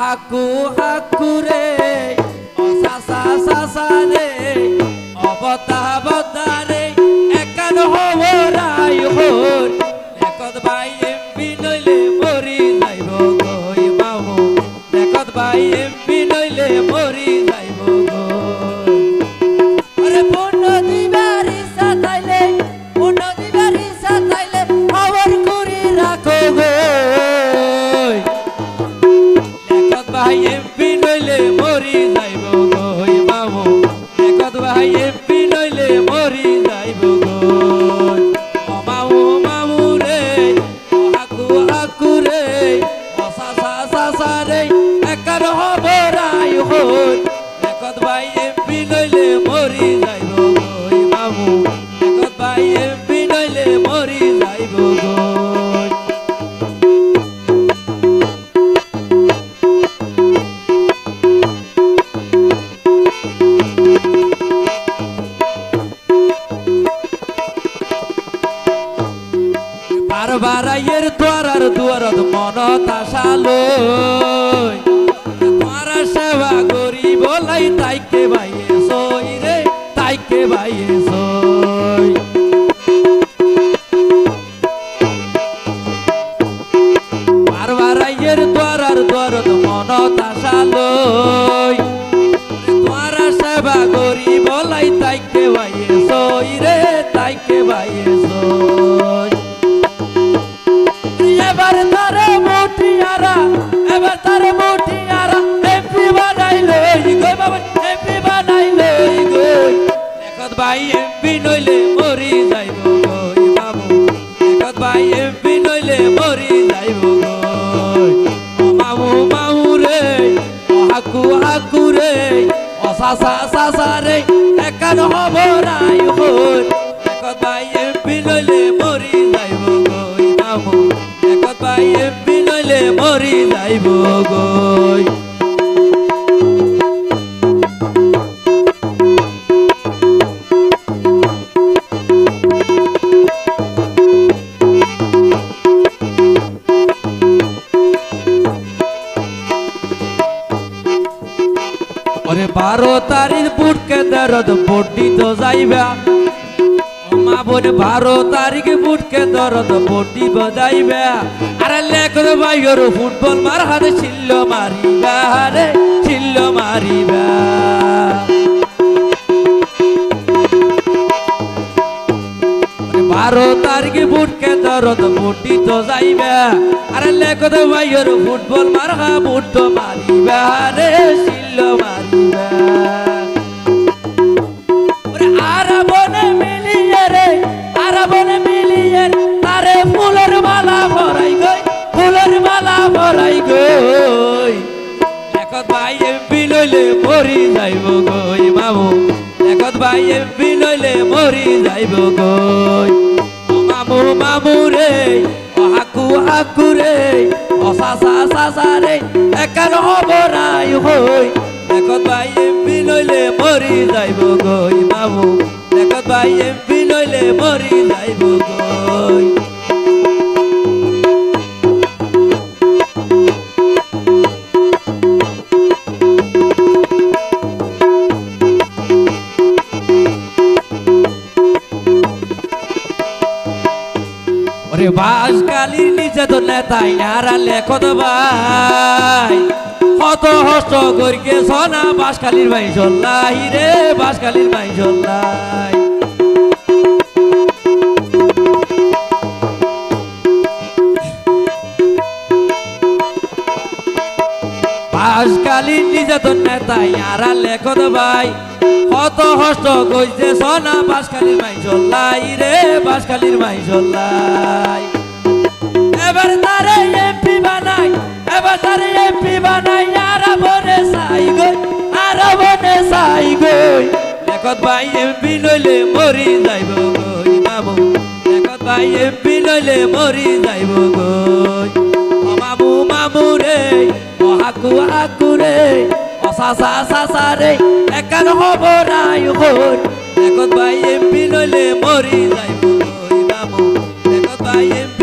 হাকু হাকু রে ও সাসা রে অবতা বতা রে একান হবরাই হর। ভাই এমপি নইলে মরি যাইব গই মামু লেখত ভাই এমপি নইলে মরি যাইব গই মামু মামু রে হাকু হাকু রে, ও সাসা সাসা রে একার হবরাই হই। আইয়ের দুয়ারার দুয়ারত মন তাসালো তোমার সেবা করি বলাই তাইকে বাইয়ে সই রে তাইকে বাইয়ে সই বারবার আইয়ের দুয়ারার দুয়ারত মন তাসালো তোমার সেবা করি এবার তারে মুঠিয়ারা এবার তারে মুঠিয়ারা এমপি বানাইলে গই বাবা, এমপি বানাইলে গই লেখত ভাই এমপি নইলে মরি যাইব গই বাবু? লেখত ভাই এমপি নইলে মরি যাইব গই মামু মামু রে হাকু হাকু রে, ও সাসা রে, একান হব নাই হই। লেখত ভাই ভাই এমপি নইলে মরি যাইব গই। বারো তারিখ বুটকে দরদ বড্ডি তো যাইবা। মা বোন বারো তারিখ বুটকে দরদ বড্ডি বজাইবা। আরে লেখর বাইর ফুটবল মার হাতে ছিল মারিবা রে ছিল মারিবা। বারো তারিখ বুটকে দরদ বড্ডি তো যাইবা আরে লেখর বাইর ফুটবল মার হা বুট মারিবা রে ছিল মারিবা। গই লেখত ভাই এমপি লইলে মরি যাইব গই মামু? লেখত ভাই এমপি লইলে মরি যাইব গই মামু মামু রে হাকু হাকু রে অসা সা সা রে একান হব নাই হই? ওরে বাস কালির নিচে তো নেতাই নারা লেখত ভাই। কত হস্ত করিকে সোনা বাস কালির ভাই চল্লাই রে, বাস কালির ভাই চল্লাই বাস কালির নিচে তো নেতাই নারা লেখত ভাই। কত হস্ত কইছে, সোনা বাস কালির ভাই চল্লাই রে বাস কালির ভাই চল্লাই এবার তারে এমপি বানাই, এবার তারে এমপি বানাই, আরবনে সাই গই, আরবনে সাই গই। লেখত ভাই এমপি লইলে মরি যাইব গই, মামু। লেখত ভাই এমপি লইলে মরি যাইব গই। মামু মামু রে, ও হাকু রে সাসা সাসা রে। একান হব নাই হই লেখত ভাই এমপি লইলে মরি যাইব মামু লেখত এমপি